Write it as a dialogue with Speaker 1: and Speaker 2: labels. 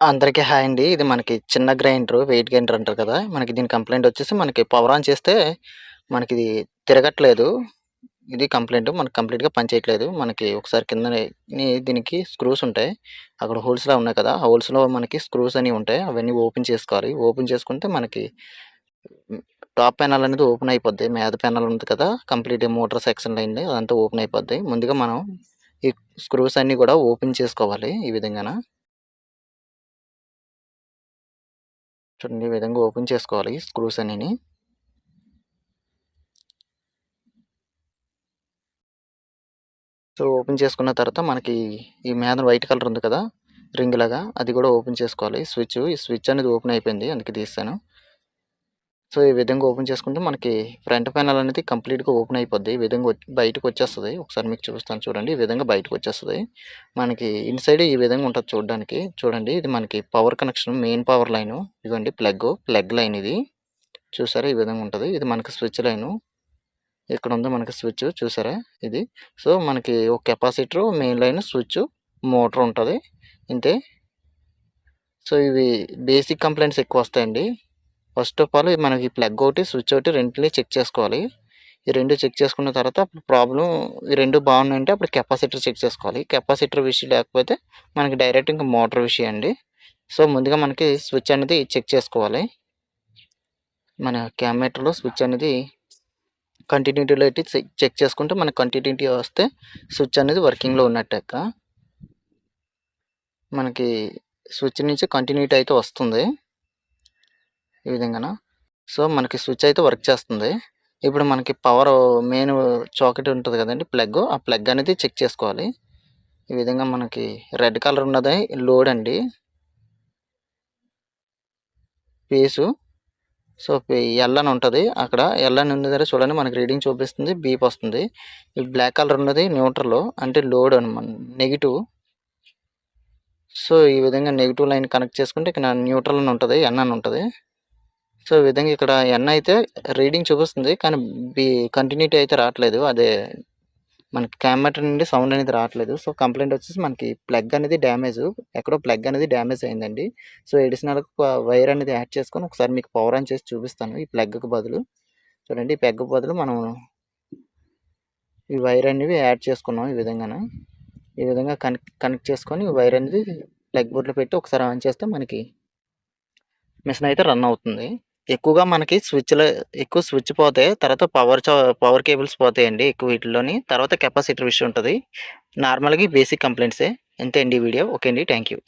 Speaker 1: అందరికీ హాయ్ అండి. ఇది మనకి చిన్న గ్రైండరు, వెయిట్ గ్రైండర్ అంటారు కదా! మనకి దీని కంప్లైంట్ వచ్చేసి మనకి పవర్ ఆన్ చేస్తే మనకి ఇది తిరగట్లేదు. ఇది కంప్లైంట్ మనకి కంప్లీట్‌గా పనిచేయట్లేదు మనకి ఒకసారి కిందనే దీనికి స్క్రూస్ ఉంటాయి. అక్కడ హోల్స్‌లా ఉన్నాయి కదా! ఆ హోల్స్‌లో మనకి స్క్రూస్ అనేవి ఉంటాయి. అవన్నీ ఓపెన్ చేసుకోవాలి. ఓపెన్ చేసుకుంటే మనకి టాప్ ప్యానెల్ అనేది ఓపెన్ అయిపోద్ది. మేద ప్యానెల్ ఉంది కదా! కంప్లీట్ మోటార్ సెక్షన్ అయింది. అదంతా ఓపెన్ అయిపోద్ది. ముందుగా మనం ఈ స్క్రూస్ అన్నీ కూడా ఓపెన్ చేసుకోవాలి ఈ విధంగాన. చూడండి ఈ విధంగా ఓపెన్ చేసుకోవాలి స్క్రూస్ అనేవి సో, ఓపెన్ చేసుకున్న తర్వాత మనకి ఈ మీద వైట్ కలర్ ఉంది కదా! రింగ్ లాగా అది కూడా ఓపెన్ చేసుకోవాలి. స్విచ్ ఈ స్విచ్ అనేది ఓపెన్ అయిపోయింది. అందుకే తీస్తాను సో, ఈ విధంగా ఓపెన్ చేసుకుంటే మనకి ఫ్రంట్ ప్యానల్ అనేది కంప్లీట్‌గా ఓపెన్ అయిపోద్ది. ఈ విధంగా బయటకు వచ్చేస్తుంది ఒకసారి మీకు చూపిస్తాను చూడండి. ఈ విధంగా బయటకొచ్చేస్తది. మనకి ఇన్‌సైడ్ ఈ విధంగా ఉంటుంది చూడడానికి. చూడండి ఇది మనకి power connection main power line. ఇదిగోండి ప్లగ్ ప్లగ్ లైన్ ఇది. చూసారా ఈ విధంగా ఉంటుంది ఇది మనకి స్విచ్ లైను. ఇక్కడ ఉంది మనకి స్విచ్ చూసారా ఇది. సో, మనకి ఒక capacitor, main line, switch, motor ఉంటుంది ఇంతే. సో, ఇవి బేసిక్ కంప్లైంట్స్ ఎక్కువ వస్తాయండి. ఫస్ట్ ఆఫ్ ఆల్ మనకి ప్లగ్ ఒకటి, స్విచ్ ఒకటి రెండిటిని చెక్ చేసుకోవాలి. ఈ రెండు చెక్ చేసుకున్న తర్వాత అప్పుడు ప్రాబ్లమ్ ఈ రెండు బాగున్నాయంటే అప్పుడు కెపాసిటర్ చెక్ చేసుకోవాలి. కెపాసిటర్ విషయం లేకపోతే మనకి డైరెక్ట్ ఇంకా మోటార్ విషయం అండి. సో, ముందుగా మనకి స్విచ్ అనేది చెక్ చేసుకోవాలి. మన క్యామీటర్‌లో స్విచ్ అనేది కంటిన్యూటీలో పెట్టి చెక్ చెక్ చేసుకుంటే మనకి కంటిన్యూటీ వస్తే స్విచ్ అనేది వర్కింగ్‌లో ఉన్నట్టు మనకి స్విచ్ నుంచి కంటిన్యూటీ అయితే వస్తుంది. ఈ విధంగాన. సో, మనకి స్విచ్ అయితే వర్క్ చేస్తుంది. ఇప్పుడు మనకి పవర్ మెయిన్ చాకెట్ ఉంటుంది కదండి ప్లగ్. ఆ ప్లగ్ అనేది చెక్ చేసుకోవాలి. ఈ విధంగా మనకి రెడ్ కలర్ ఉన్నది లోడ్ అండి. పీసు సో, ఎల్ అని ఉంటుంది అక్కడ ఎల్ అని ఉంది దగ్గర చూడండి మనకి రీడింగ్ చూపిస్తుంది. బీప్ వస్తుంది. ఈ బ్లాక్ కలర్ ఉన్నది న్యూట్రల్ అంటే లోడ్ అనమాట నెగిటివ్ సో, ఈ విధంగా నెగిటివ్ లైన్ కనెక్ట్ చేసుకుంటే ఇక్కడ న్యూట్రల్ అని ఉంటుంది ఎన్ అని ఉంటుంది సో, ఈ విధంగా ఇక్కడ ఎన్ అయితే రీడింగ్ చూపిస్తుంది. కానీ బి కంటిన్యూటీ అయితే రావట్లేదు. అదే మనకి కెమెటర్ నుండి సౌండ్ అనేది రావట్లేదు. సో, కంప్లైంట్ వచ్చేసి మనకి ప్లగ్ అనేది డ్యామేజ్ ఎక్కడో ప్లగ్ అనేది డ్యామేజ్ అయిందండి. సో, ఎడిషనల్గా వైర్ అనేది యాడ్ చేసుకొని ఒకసారి మీకు పవర్ ఆన్ చేసి చూపిస్తాను. ఈ ప్లగ్‌కి బదులు. చూడండి ఈ ప్లగ్‌కి బదులు మనం ఈ వైర్ అనేవి యాడ్ చేసుకున్నాం ఈ విధంగాన. ఈ విధంగా కనెక్ట్ కనెక్ట్ చేసుకొని వైర్ అనేది ప్లగ్ బోర్డ్‌లో పెట్టి ఒకసారి ఆన్ చేస్తే మనకి మిషన్ అయితే రన్ అవుతుంది. ఎక్కువగా మనకి స్విచ్‌లో ఎక్కువ స్విచ్ పోతే తర్వాత పవర్ పవర్ కేబుల్స్ పోతాయండి ఎక్కువ వీటిలోని తర్వాత కెపాసిటర్ విషయం ఉంటుంది నార్మల్‌గా బేసిక్ కంప్లైంట్సే ఇంతే అండి వీడియో. ఓకే అండి. Thank you.